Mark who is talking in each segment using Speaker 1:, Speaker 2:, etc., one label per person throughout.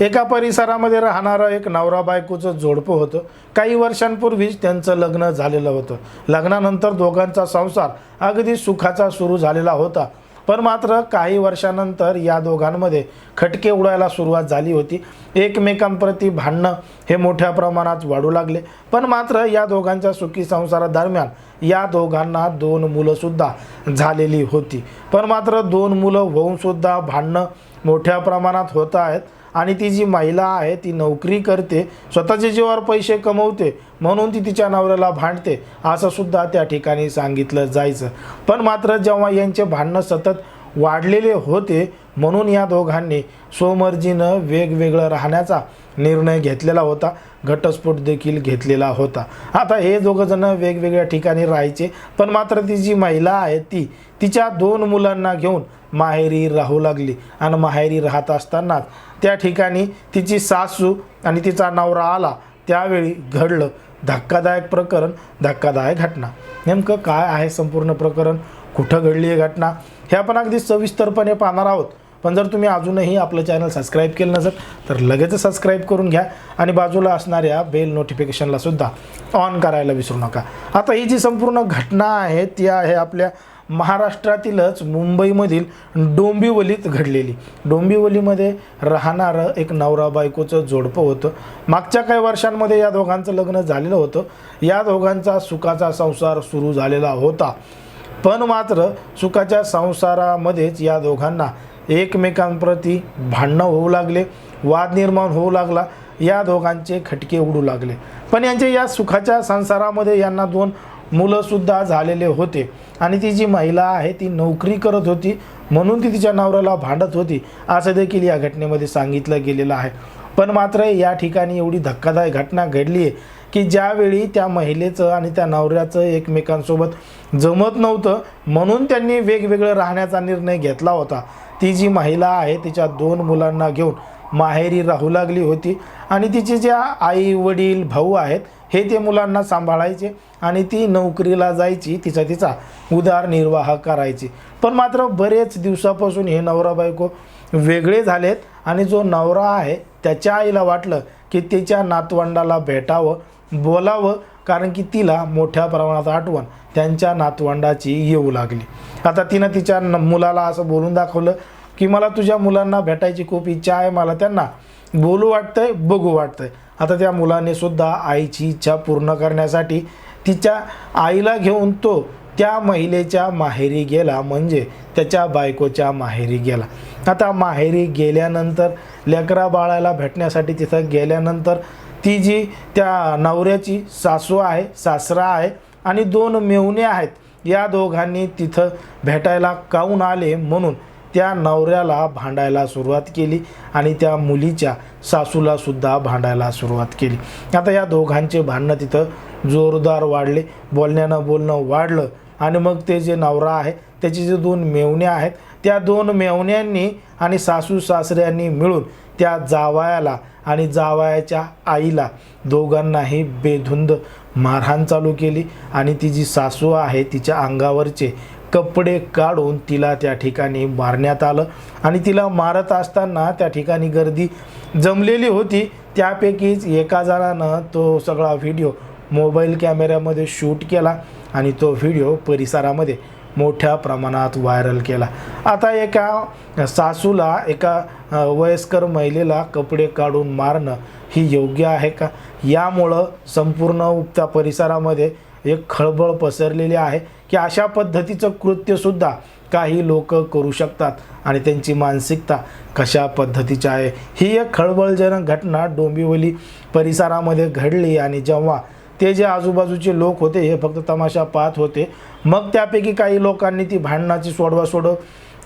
Speaker 1: एका परिसरामध्ये राहणारं एक नवरा बायकोचं जोडपं होतं. काही वर्षांपूर्वीच त्यांचं लग्न झालेलं होतं. लग्नानंतर दोघांचा संसार अगदी सुखाचा सुरू झालेला होता. पण मात्र काही वर्षानंतर या दोघांमध्ये खटके उडायला सुरुवात झाली होती. एकमेकांप्रती भांडणं हे मोठ्या प्रमाणात वाढू लागले. पण मात्र या दोघांच्या सुखी संसारादरम्यान या दोघांना दोन मुलंसुद्धा झालेली होती. पण मात्र दोन मुलं होऊनसुद्धा भांडणं मोठ्या प्रमाणात होत आहेत. आणि ती जी महिला आहे ती नोकरी करते स्वतःच्या जीवावर पैसे कमवते म्हणून ती तिच्या नवऱ्याला भांडते असं सुद्धा त्या ठिकाणी सांगितलं जायचं. पण मात्र जेव्हा यांचे भांडणं सतत वाढलेले होते म्हणून या दोघांनी स्वमर्जीनं वेगवेगळं राहण्याचा निर्णय घेतलेला होता. घटस्फोट देखील घेतलेला होता. आता हे दोघंजणं वेगवेगळ्या ठिकाणी राहायचे पण मात्र ती जी महिला आहे ती तिच्या दोन मुलांना घेऊन माहेरी राहू लागली. आणि माहेरी राहत असतानाच त्या ठिकाणी तिची सासू आणि तिचा नवरा आला. त्यावेळी घडलं धक्कादायक प्रकरण धक्कादायक घटना. नेमकं काय आहे संपूर्ण प्रकरण? कुठं घडली आहे घटना हे आपण अगदी सविस्तरपणे पाहणार आहोत. पण जर तुम्ही अजूनही आपलं चॅनल सबस्क्राईब केलं नसेल तर लगेच सबस्क्राईब करून घ्या आणि बाजूला असणाऱ्या बेल नोटिफिकेशनला सुद्धा ऑन करायला विसरू नका. आता ही जी संपूर्ण घटना आहे ती आहे आपल्या महाराष्ट्रातीलच मुंबईमधील डोंबिवलीत घडलेली. डोंबिवलीमध्ये राहणारं एक नवरा बायकोचं जोडपं होतं. मागच्या काही वर्षांमध्ये या दोघांचं लग्न झालेलं होतं. या दोघांचा सुखाचा संसार सुरू झालेला होता. पण मात्र सुखाच्या संसारामध्येच या दोघांना एकमेकांप्रती भांडणं होऊ लागले वाद निर्माण होऊ लागला या दोघांचे खटके उडू लागले. पण यांचे या सुखाच्या संसारामध्ये यांना दोन मुलंसुद्धा झालेले होते आणि ती जी महिला आहे ती नोकरी करत होती म्हणून ती तिच्या नवऱ्याला भांडत होती असं देखील या घटनेमध्ये सांगितलं गेलेलं आहे. पण मात्र या ठिकाणी एवढी धक्कादायक घटना घडली आहे की ज्यावेळी त्या महिलेचं आणि त्या नवऱ्याचं एकमेकांसोबत जमत नव्हतं म्हणून त्यांनी वेगवेगळं राहण्याचा निर्णय घेतला होता. ती जी महिला आहे तिच्या दोन मुलांना घेऊन माहेरी राहू लागली होती आणि तिचे ज्या आई वडील भाऊ आहेत हे ते मुलांना सांभाळायचे आणि ती नोकरीला जायची तिचा तिचा उदारनिर्वाह करायची. पण मात्र बरेच दिवसापासून हे नवरा बायको वेगळे झालेत आणि जो नवरा आहे त्याच्या आईला वाटलं की तिच्या नातवंडाला भेटावं बोलावं कारण की तिला मोठ्या प्रमाणात आठवण त्यांच्या नातवंडाची येऊ लागली. आता तिनं तिच्या न मुलाला असं बोलून दाखवलं की मला तुझ्या मुलांना भेटायची खूप इच्छा आहे मला त्यांना बोलू वाटतंय बघू वाटतंय. आता त्या मुलाने सुद्धा आईची इच्छा पूर्ण करण्यासाठी तिच्या आईला घेऊन तो त्या महिलेच्या माहेरी गेला म्हणजे त्याच्या बायकोच्या माहेरी गेला. आता माहेरी गेल्यानंतर लेकरा बाळाला भेटण्यासाठी तिथं गेल्यानंतर ती जी त्या नवऱ्याची सासू आहे सासरा आहे आणि दोन मेहुणे आहेत या दोघांनी तिथं भेटायला काऊन आले म्हणून त्या नवऱ्याला भांडायला सुरुवात केली आणि त्या मुलीच्या सासूला सुद्धा भांडायला सुरुवात केली. आता या दोघांचे भांडणं तिथं जोरदार वाढले. बोलण्यानं बोलणं वाढलं आणि मग ते जे नवरा आहे त्याचे जे दोन मेवणे आहेत त्या दोन मेवण्यांनी आणि सासू सासऱ्यांनी मिळून त्या जावयाला आणि जावयाच्या आईला दोघांनाही बेधुंद मारहाण चालू केली आणि ती जी सासू आहे तिच्या अंगावरचे कपडे काढून तिला त्या ठिकाणी मारण्यात आलं. आणि तिला मारत असताना त्या ठिकाणी गर्दी जमलेली होती. त्यापैकीच एका जणानं तो सगळा व्हिडिओ मोबाईल कॅमेऱ्यामध्ये शूट केला आणि तो व्हिडिओ परिसरामध्ये मोठ्या प्रमाणात व्हायरल केला. आता एका सासूला एका वयस्कर महिलेला कपडे काढून मारणं ही योग्य आहे का? यामुळं संपूर्ण त्या परिसरामध्ये एक खळबळ पसरलेली आहे की अशा पद्धतीचं कृत्यसुद्धा काही लोक करू शकतात आणि त्यांची मानसिकता कशा पद्धतीची आहे? ही एक खळबळजनक घटना डोंबिवली परिसरामध्ये घडली आणि जेव्हा ते जे आजूबाजूचे लोक होते हे फक्त तमाशा पाहत होते. मग त्यापैकी काही लोकांनी ती भांडणाची सोडवासोड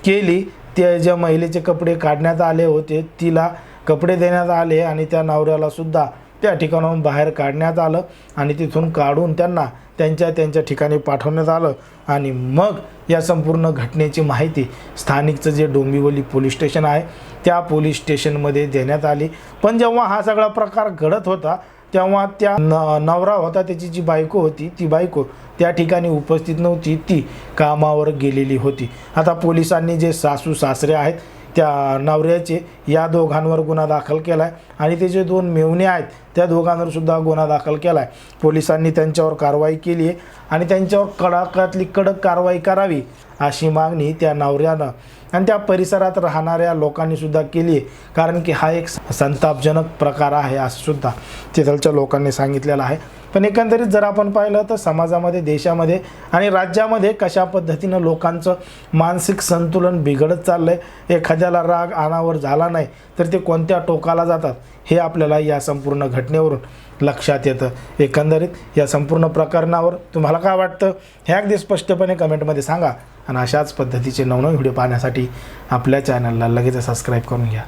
Speaker 1: केली. त्या ज्या महिलेचे कपडे काढण्यात आले होते तिला कपडे देण्यात आले आणि त्या नवऱ्यालासुद्धा त्या ठिकाणाहून बाहेर काढण्यात आलं आणि तिथून काढून त्यांना त्यांच्या त्यांच्या ठिकाणी पाठवण्यात आलं. आणि मग या संपूर्ण घटनेची माहिती स्थानिकचं जे डोंबिवली पोलीस स्टेशन आहे त्या पोलीस स्टेशनमध्ये देण्यात आली. पण जेव्हा हा सगळा प्रकार घडत होता तेव्हा त्या न नवरा होता त्याची जी बायको होती ती बायको त्या ठिकाणी उपस्थित नव्हती. ती कामावर गेलेली होती. आता पोलिसांनी जे सासू सासरे आहेत त्या नवऱ्याचे या दोघांवर गुन्हा दाखल केला आहे आणि ते जे दोन मेवणे आहेत त्या दोघांवर सुद्धा गुन्हा दाखल केला आहे पोलिसांनी त्यांच्यावर कारवाई केली आहे आणि त्यांच्यावर कडाकातली कडक कारवाई करावी अशी मागणी त्या नवऱ्यानं आणि त्या परिसरात राहणाऱ्या लोकांनी सुद्धा केली. आहे कारण की हा एक संतापजनक प्रकार आहे असं सुद्धा तिथलच्या लोकांनी सांगितलेलं आहे. पण एकंदरीत जर आपण पाहिलं तर समाजामध्ये देशामध्ये आणि राज्यामध्ये कशा पद्धतीनं लोकांचं मानसिक संतुलन बिघडत चाललं आहे एखाद्याला राग आणावर झाला नाही तर ते कोणत्या टोकाला जातात हे आपल्याला या संपूर्ण घटनेवरून लक्षात येतं. एकंदरीत या संपूर्ण प्रकरणावर तुम्हाला काय वाटतं? हे अगदी स्पष्टपणे कमेंटमध्ये सांगा. आणि अशाच पद्धतीचे नवनवीन व्हिडिओ पाहण्यासाठी आपल्या चॅनलला लगेच सबस्क्राईब करून घ्या.